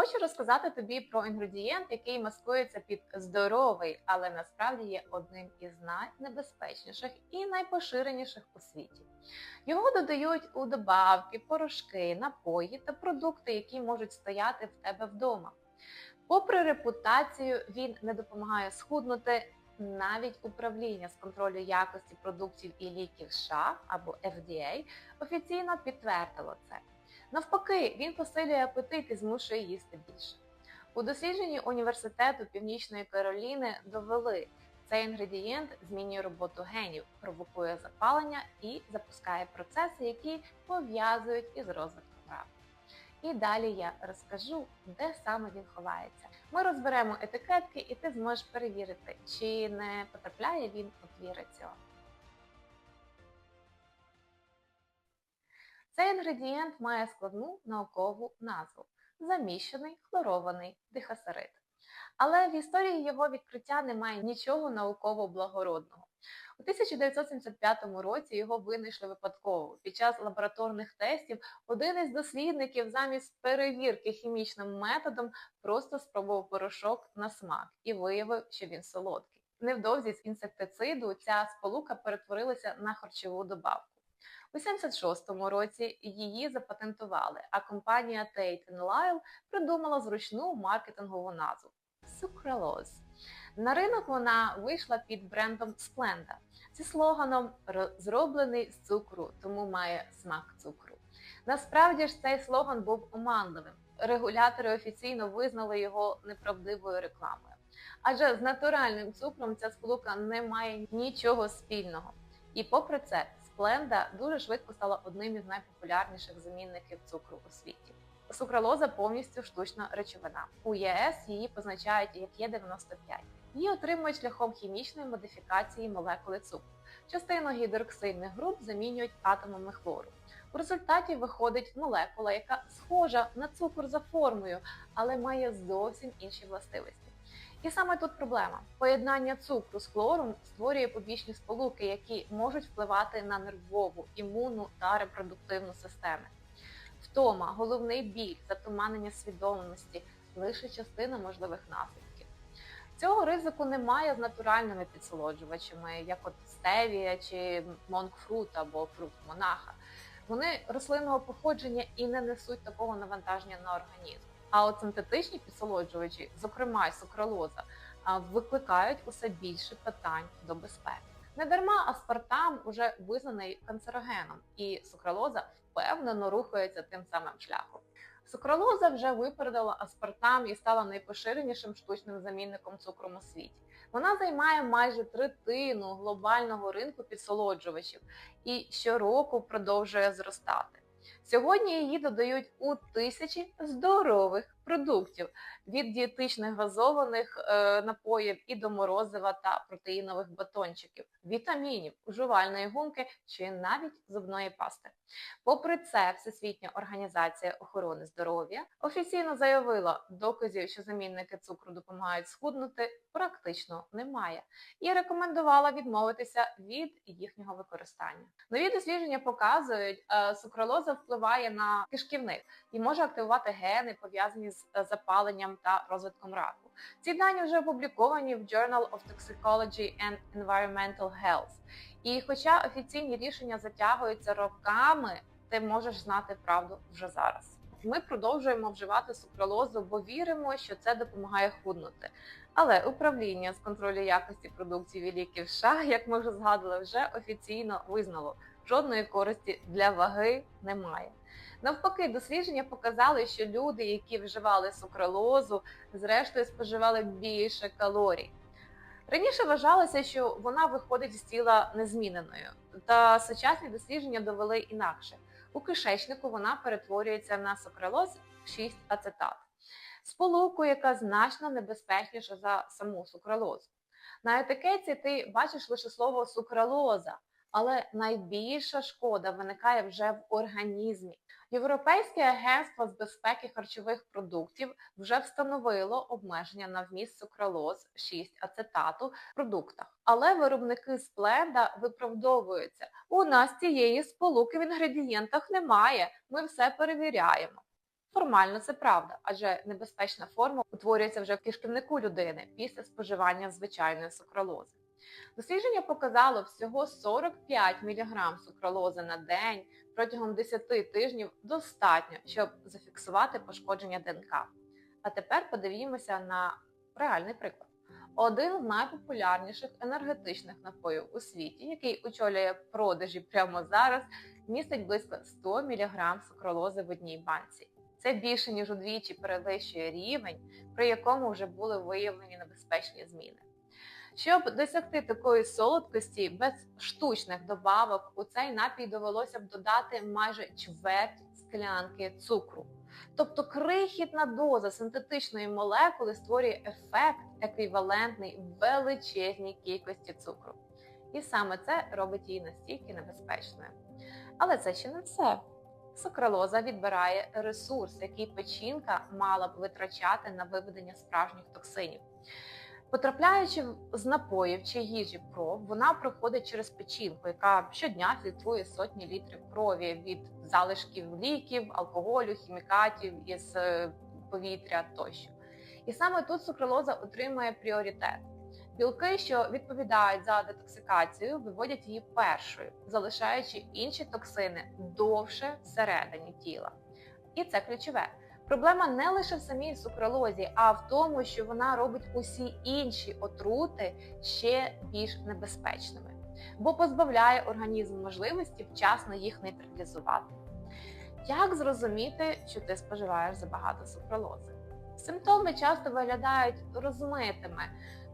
Хочу розказати тобі про інгредієнт, який маскується під здоровий, але насправді є одним із найнебезпечніших і найпоширеніших у світі. Його додають у добавки, порошки, напої та продукти, які можуть стояти в тебе вдома. Попри репутацію, він не допомагає схуднути. Навіть управління з контролю якості продуктів і ліків США або FDA офіційно підтвердило це. Навпаки, він посилює апетит і змушує їсти більше. У дослідженні університету Північної Кароліни довели, цей інгредієнт змінює роботу генів, провокує запалення і запускає процеси, які пов'язують із розвитком раку. І далі я розкажу, де саме він ховається. Ми розберемо етикетки, і ти зможеш перевірити, чи не потрапляє він у твій раціон. Цей інгредієнт має складну наукову назву заміщений хлорований дихасарид. Але в історії його відкриття немає нічого науково благородного. У 1975 році його винайшли випадково. Під час лабораторних тестів один із дослідників замість перевірки хімічним методом просто спробував порошок на смак і виявив, що він солодкий. Невдовзі з інсектициду ця сполука перетворилася на харчову добавку. У 76-му році її запатентували, а компанія Tate Lyle придумала зручну маркетингову назву Sucralose. На ринок вона вийшла під брендом Splenda зі слоганом зроблений з цукру, тому має смак цукру. Насправді ж цей слоган був оманливим. Регулятори офіційно визнали його неправдивою рекламою. Адже з натуральним цукром ця сполука не має нічого спільного. І попри це, Спленда дуже швидко стала одним із найпопулярніших замінників цукру у світі. Сукралоза повністю штучна речовина. У ЄС її позначають як Є95. Її отримують шляхом хімічної модифікації молекули цукру. Частину гідроксильних груп замінюють атомами хлору. У результаті виходить молекула, яка схожа на цукор за формою, але має зовсім інші властивості. І саме тут проблема. Поєднання цукру з хлором створює побічні сполуки, які можуть впливати на нервову, імунну та репродуктивну системи. Втома, головний біль, затуманення свідомості лише частина можливих наслідків. Цього ризику немає з натуральними підсолоджувачами, як от стевія чи монкфрут або фрукт монаха. Вони рослинного походження і не несуть такого навантаження на організм. А от синтетичні підсолоджувачі, зокрема й сукралоза, викликають усе більше питань до безпеки. Недарма аспартам уже визнаний канцерогеном, і сукралоза впевнено рухається тим самим шляхом. Сукралоза вже випередила аспартам і стала найпоширенішим штучним замінником цукру у світі. Вона займає майже третину глобального ринку підсолоджувачів і щороку продовжує зростати. Сьогодні її додають у тисячі здорових продуктів від дієтичних газованих е, напоїв і до морозива та протеїнових батончиків, вітамінів, жувальної гумки чи навіть зубної пасти. Попри це, Всесвітня організація охорони здоров'я офіційно заявила, доказів, що замінники цукру допомагають схуднути, практично немає, і рекомендувала відмовитися від їхнього використання. Нові дослідження показують, е, сукралоза впливає на кишківник і може активувати гени, пов'язані з е, запаленням та розвитком раку. Ці дані вже опубліковані в Journal of Toxicology and Environmental Health. І хоча офіційні рішення затягуються роками, ти можеш знати правду вже зараз. Ми продовжуємо вживати сукралозу, бо віримо, що це допомагає худнути. Але управління з контролю якості продукції ліків США, як ми вже згадували, вже офіційно визнало, жодної користі для ваги немає. Навпаки, дослідження показали, що люди, які вживали сукралозу, зрештою споживали більше калорій. Раніше вважалося, що вона виходить з тіла незміненою, та сучасні дослідження довели інакше. У кишечнику вона перетворюється на сукралоз 6 ацетат, сполуку, яка значно небезпечніша за саму сукралозу. На етикетці ти бачиш лише слово сукралоза, але найбільша шкода виникає вже в організмі. Європейське агентство з безпеки харчових продуктів вже встановило обмеження на вміст сукралоз 6 ацетату в продуктах. Але виробники з пледа виправдовуються. У нас цієї сполуки в інгредієнтах немає. Ми все перевіряємо. Формально це правда, адже небезпечна форма утворюється вже в кишківнику людини після споживання звичайної сукралози. Дослідження показало всього 45 мг сукралози на день протягом 10 тижнів достатньо, щоб зафіксувати пошкодження ДНК. А тепер подивімося на реальний приклад. Один з найпопулярніших енергетичних напоїв у світі, який очолює продажі прямо зараз, містить близько 100 мг сукралози в одній банці. Це більше ніж удвічі перевищує рівень, при якому вже були виявлені небезпечні зміни. Щоб досягти такої солодкості без штучних добавок, у цей напій довелося б додати майже чверть склянки цукру. Тобто крихітна доза синтетичної молекули створює ефект еквівалентний величезній кількості цукру. І саме це робить її настільки небезпечною. Але це ще не все. Сукралоза відбирає ресурс, який печінка мала б витрачати на виведення справжніх токсинів. Потрапляючи з напоїв чи їжі кров, вона проходить через печінку, яка щодня фільтрує сотні літрів крові від залишків ліків, алкоголю, хімікатів із е, повітря тощо. І саме тут сукралоза отримує пріоритет. Білки, що відповідають за детоксикацію, виводять її першою, залишаючи інші токсини довше всередині тіла. І це ключове. Проблема не лише в самій сукралозі, а в тому, що вона робить усі інші отрути ще більш небезпечними, бо позбавляє організм можливості вчасно їх нейтралізувати. Як зрозуміти, що ти споживаєш забагато сукралози? Симптоми часто виглядають розмитими.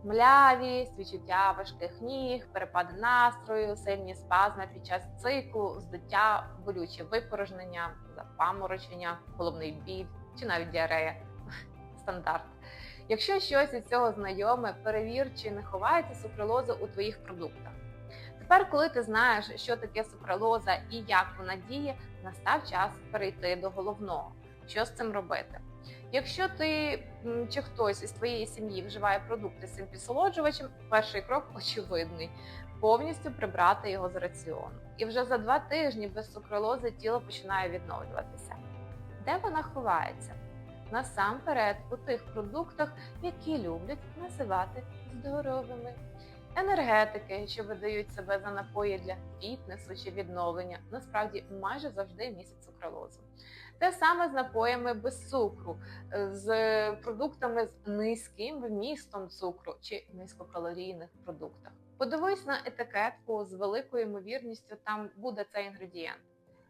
Млявість, відчуття важких ніг, перепади настрою, сильні спазми під час циклу, здуття, болюче випорожнення, запаморочення, головний біль чи навіть діарея. Стандарт. Якщо щось із цього знайоме, перевір, чи не ховається сукралоза у твоїх продуктах. Тепер, коли ти знаєш, що таке сукралоза і як вона діє, настав час перейти до головного. Що з цим робити? Якщо ти чи хтось із твоєї сім'ї вживає продукти з цим підсолоджувачем, перший крок очевидний повністю прибрати його з раціону. І вже за два тижні без сукралози тіло починає відновлюватися. Де вона ховається? Насамперед у тих продуктах, які люблять називати здоровими. Енергетики, що видають себе за напої для фітнесу чи відновлення, насправді майже завжди містять сукралозу. Те саме з напоями без цукру, з продуктами з низьким вмістом цукру чи низькокалорійних продуктах. Подивись на етикетку з великою ймовірністю, там буде цей інгредієнт.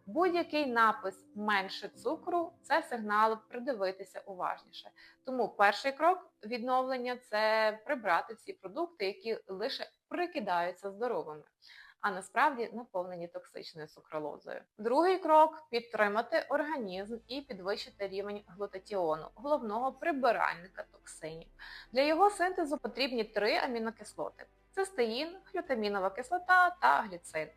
Будь-який напис менше цукру це сигнал придивитися уважніше. Тому перший крок відновлення це прибрати ці продукти, які лише прикидаються здоровими, а насправді наповнені токсичною сукралозою. Другий крок підтримати організм і підвищити рівень глутатіону, головного прибиральника токсинів. Для його синтезу потрібні три амінокислоти цистеїн, глютамінова кислота та гліцин.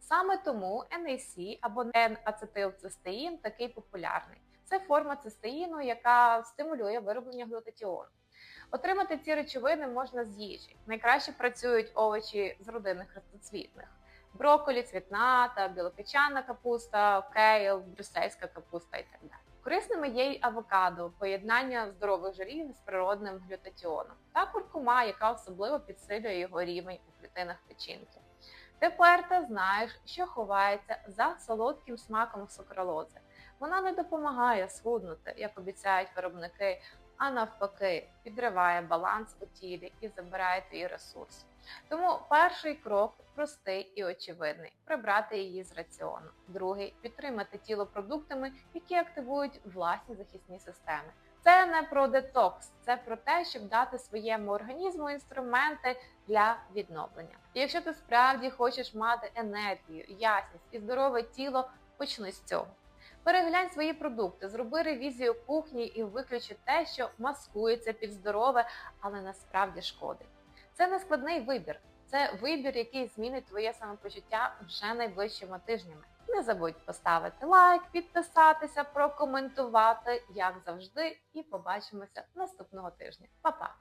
Саме тому NAC або N-ацетилцистеїн такий популярний. Це форма цистеїну, яка стимулює вироблення глютатіону. Отримати ці речовини можна з їжі. Найкраще працюють овочі з родинних хрестоцвітних. Брокколі, цвітна та білопечана капуста, кейл, брюссельська капуста і так далі. Корисними є й авокадо, поєднання здорових жирів з природним глютатіоном та куркума, яка особливо підсилює його рівень у клітинах печінки. Тепер ти знаєш, що ховається за солодким смаком сукралози. Вона не допомагає схуднути, як обіцяють виробники, а навпаки, підриває баланс у тілі і забирає твій ресурс. Тому перший крок простий і очевидний прибрати її з раціону. Другий підтримати тіло продуктами, які активують власні захисні системи. Це не про детокс, це про те, щоб дати своєму організму інструменти для відновлення. І якщо ти справді хочеш мати енергію, ясність і здорове тіло, почни з цього. Переглянь свої продукти, зроби ревізію кухні і виключи те, що маскується під здорове, але насправді шкодить. Це не складний вибір. Це вибір, який змінить твоє самопочуття вже найближчими тижнями. Не забудь поставити лайк, підписатися, прокоментувати, як завжди, і побачимося наступного тижня. Па-па!